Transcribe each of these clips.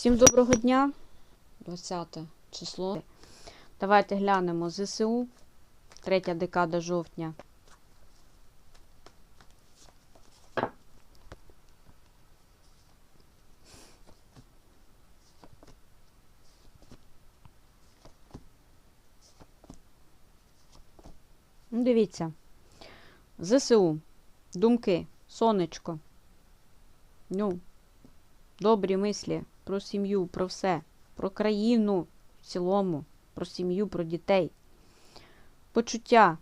Всім доброго дня. 20 число. Давайте глянемо ЗСУ. Третя декада жовтня. Ну, Дивіться. ЗСУ. Думки. Сонечко. Ну, добрі мислі про сім'ю, про все, про країну в цілому, про сім'ю, про дітей. Почуття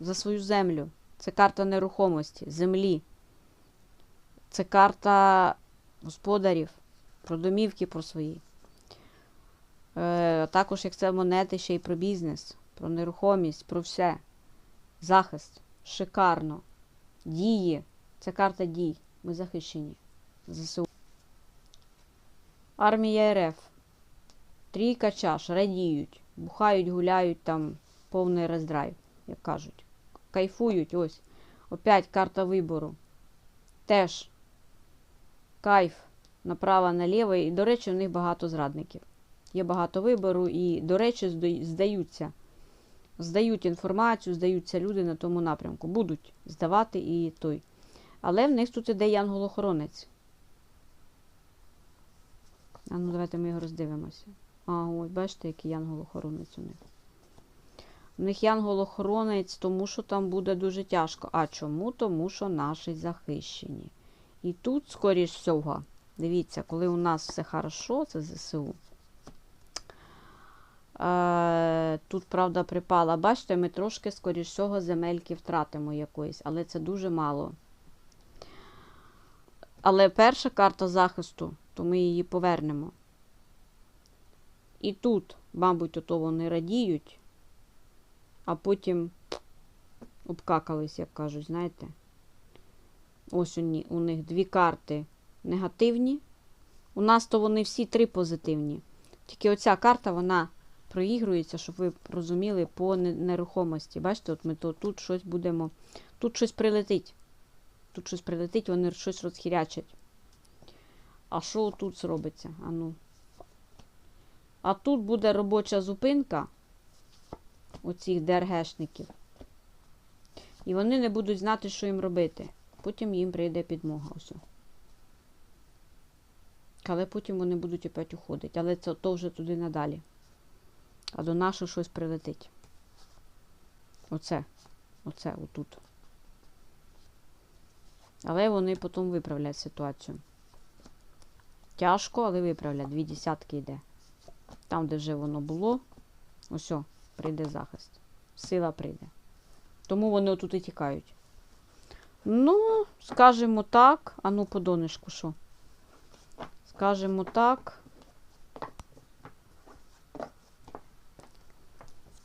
за свою землю. Це карта нерухомості, землі. Це карта господарів, про домівки про свої. Е, також, як це монети, ще й про бізнес, про нерухомість, про все. Захист. Шикарно. Дії. Це карта дій. Ми захищені. ЗСУ. Армія РФ. Трійка чаш, радіють, бухають, гуляють там повний роздрайв, як кажуть. Кайфують, ось. Опять карта вибору. Теж кайф направо, наліво. І, до речі, у них багато зрадників. Є багато вибору, і, до речі, здаються. Здають інформацію, здаються люди на тому напрямку. Будуть здавати і той. Але в них тут іде янгол-охоронець. А ну давайте ми його роздивимося. А, ось, бачите, який янгол-охоронець у них. У них янгол-охоронець, тому що там буде дуже тяжко. А чому? Тому що наші захищені. І тут, скоріш всього, дивіться, коли у нас все хорошо, це ЗСУ. Е, тут, правда, припала. Бачите, ми трошки, скоріш всього, земельки втратимо якоїсь, але це дуже мало. Але перша карта захисту, то ми її повернемо. І тут, мабуть, ото вони радіють, а потім обкакались, як кажуть, знаєте. Ось у, них дві карти негативні. У нас то вони всі три позитивні. Тільки оця карта, вона проігрується, щоб ви розуміли, по нерухомості. Бачите, от ми то тут щось будемо. Тут щось прилетить. Тут щось прилетить, вони щось розхірячать. А що тут зробиться? А ну. А тут буде робоча зупинка оцих ДРГшників. І вони не будуть знати, що їм робити. Потім їм прийде підмога. Ось. Але потім вони будуть опять уходити. Але це то вже туди надалі. А до нашого щось прилетить. Оце. Оце, отут. Але вони потім виправлять ситуацію. Тяжко, але виправлять. Дві десятки йде. Там, де вже воно було, ось, прийде захист. Сила прийде. Тому вони отут і тікають. Ну, скажімо так. А ну, по донышку, що? Скажімо так.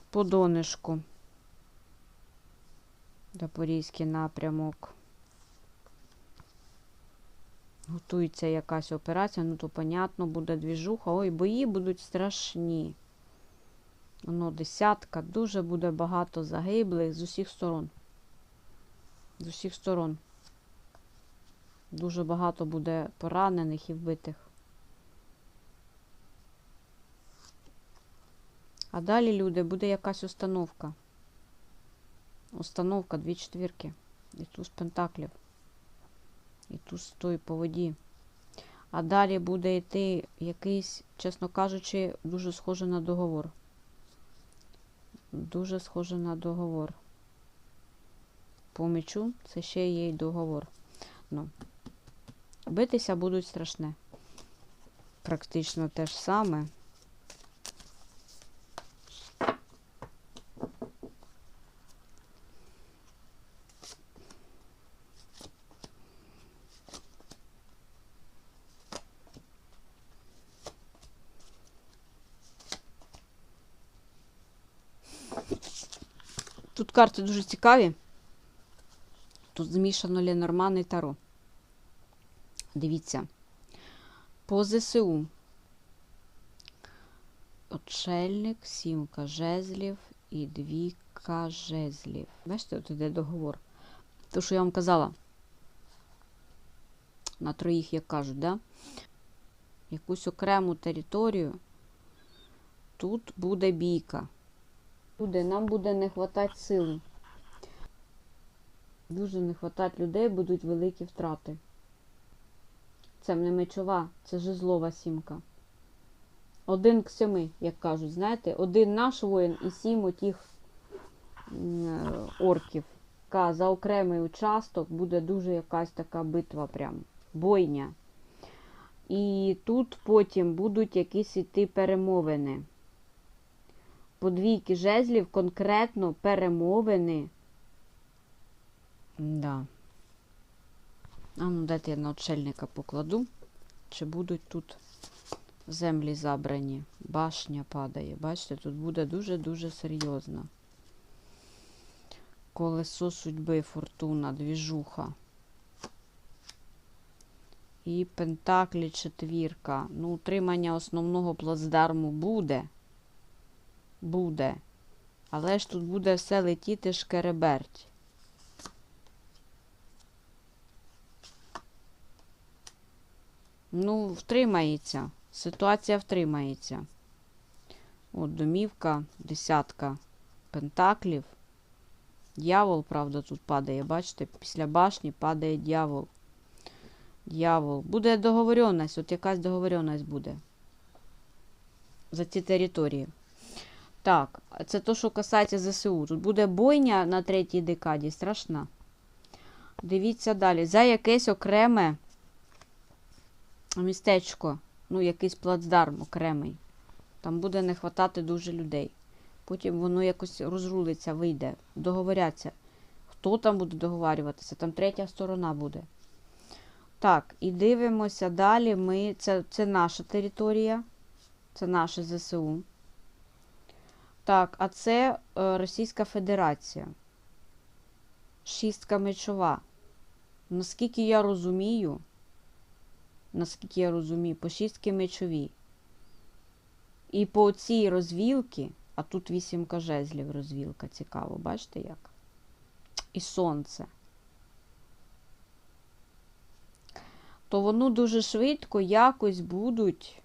По донышку. Запорізький напрямок. Готується якась операція, ну то, понятно, буде двіжуха. Ой, бої будуть страшні. Воно десятка, дуже буде багато загиблих з усіх сторон. З усіх сторон. Дуже багато буде поранених і вбитих. А далі, люди, буде якась установка. Установка, дві четвірки. І туз пентаклів. І тут стой по воді. А далі буде йти якийсь, чесно кажучи, дуже схоже на договор. Дуже схоже на договор. По мечу це ще є й договор. Ну, битися будуть страшне. Практично те ж саме. Карти дуже цікаві. Тут змішано Ленорман і Таро. Дивіться. По ЗСУ. Отшельник, сімка жезлів і двійка жезлів. Бачите, тут іде договор. То, що я вам казала. На троїх, як кажуть, да? якусь окрему територію, тут буде бійка. Буде, нам буде не вистачати сили. Дуже не вистачати людей, будуть великі втрати. Це не мечова, це жезлова сімка. Один к семи, як кажуть, знаєте, один наш воїн і сім отих е, орків. Ка за окремий участок буде дуже якась така битва прям, бойня. І тут потім будуть якісь іти перемовини. По двійки жезлів конкретно перемовини. Да. А ну дайте я на отшельника покладу. Чи будуть тут землі забрані? Башня падає. Бачите, тут буде дуже-дуже серйозно. Колесо судьби, фортуна, двіжуха. І Пентаклі четвірка. Ну, утримання основного плацдарму буде. Буде. Але ж тут буде все летіти шкереберть. Ну, втримається. Ситуація втримається. От домівка, десятка пентаклів. Дьявол, правда, тут падає. Бачите, після башні падає дьявол. Дьявол. Буде договоренність, от якась договоренність буде. За ці території. Так, це то, що касається ЗСУ. Тут буде бойня на третій декаді, страшна. Дивіться далі. За якесь окреме містечко, ну, якийсь плацдарм окремий. Там буде не хватати дуже людей. Потім воно якось розрулиться, вийде, договоряться. Хто там буде договарюватися? Там третя сторона буде. Так, і дивимося далі. Ми, Це, це наша територія, це наше ЗСУ. Так, а це е, Російська Федерація. Шістка мечова. Наскільки я розумію, наскільки я розумію, по шістки мечові. І по цій розвілці, а тут вісімка жезлів розвілка, цікаво, бачите як? І сонце. То воно дуже швидко якось будуть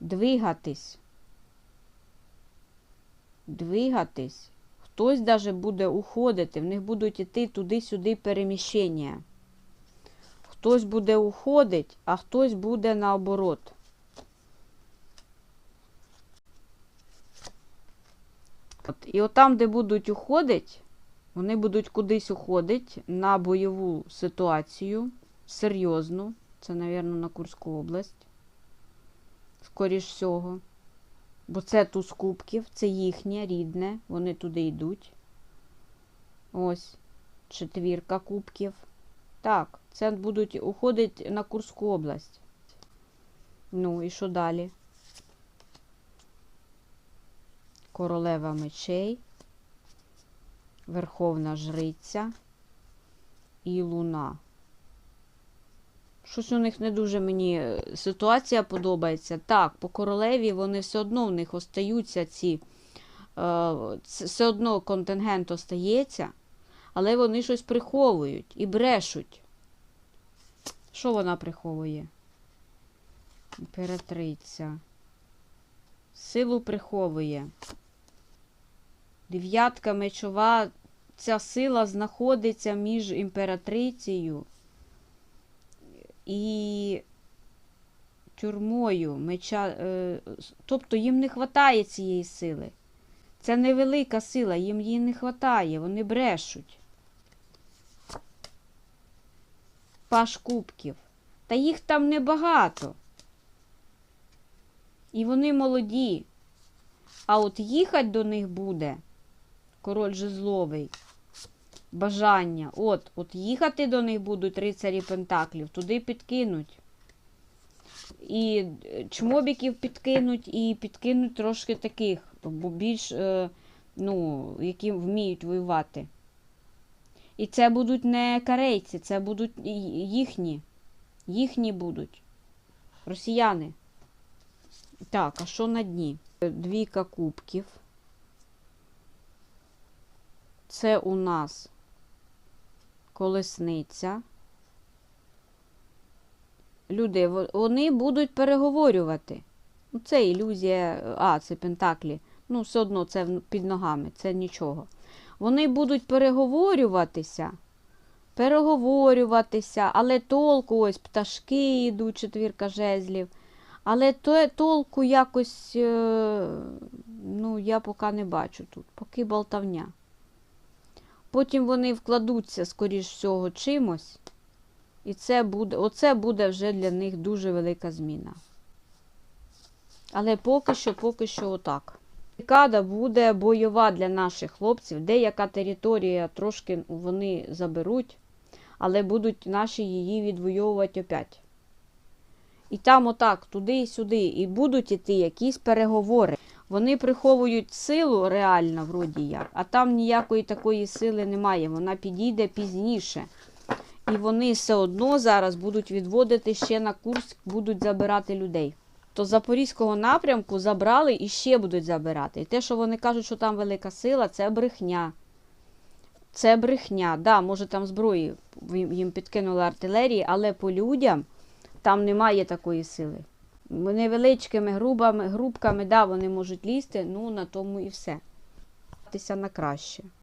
двигатись. Двигатись. Хтось даже буде уходити, в них будуть іти туди-сюди переміщення. Хтось буде уходити, а хтось буде наоборот. От, і от там, де будуть уходити, вони будуть кудись уходити на бойову ситуацію, серйозну. Це, мабуть, на Курську область. Скоріш всього. Бо це туз кубків, це їхнє рідне, вони туди йдуть. Ось, четвірка кубків. Так, це будуть уходити на Курську область. Ну, і що далі? Королева мечей, Верховна Жриця і Луна. Щось у них не дуже мені е, ситуація подобається. Так, по королеві вони все одно в них остаються ці. Е, все одно контингент остається, але вони щось приховують і брешуть. Що вона приховує? Імператриця. Силу приховує. Дев'ятка мечова. Ця сила знаходиться між імператрицею і тюрмою меча. Е, тобто їм не вистачає цієї сили. Це невелика сила, їм її не вистачає, вони брешуть. Паш кубків. Та їх там небагато. І вони молоді. А от їхати до них буде король жезловий. Бажання. От, от їхати до них будуть рицарі Пентаклів, туди підкинуть. І чмобіків підкинуть, і підкинуть трошки таких, бо більш, е, ну, які вміють воювати. І це будуть не корейці, це будуть їхні. Їхні будуть. Росіяни. Так, а що на дні? Двійка кубків. Це у нас колесниця. люди, вони будуть переговорювати. Ну, це ілюзія, а, це Пентаклі. Ну, все одно це під ногами, це нічого. Вони будуть переговорюватися, переговорюватися, але толку, ось пташки йдуть, четвірка жезлів. Але то, толку якось, е, ну, я поки не бачу тут, поки болтавня. Потім вони вкладуться, скоріш всього, чимось. І це буде, оце буде вже для них дуже велика зміна. Але поки що, поки що отак. Блокада буде бойова для наших хлопців. Деяка територія трошки вони заберуть, але будуть наші її відвоювати опять. І там отак, туди і сюди, і будуть іти якісь переговори. Вони приховують силу реально, вроді як, а там ніякої такої сили немає. Вона підійде пізніше. І вони все одно зараз будуть відводити ще на Курськ, будуть забирати людей. То Запорізького напрямку забрали і ще будуть забирати. І те, що вони кажуть, що там велика сила, це брехня. Це брехня. Да, може там зброї їм підкинули артилерії, але по людям там немає такої сили. Невеличкими грубами, грубками, да, вони можуть лізти, ну на тому і все. На краще.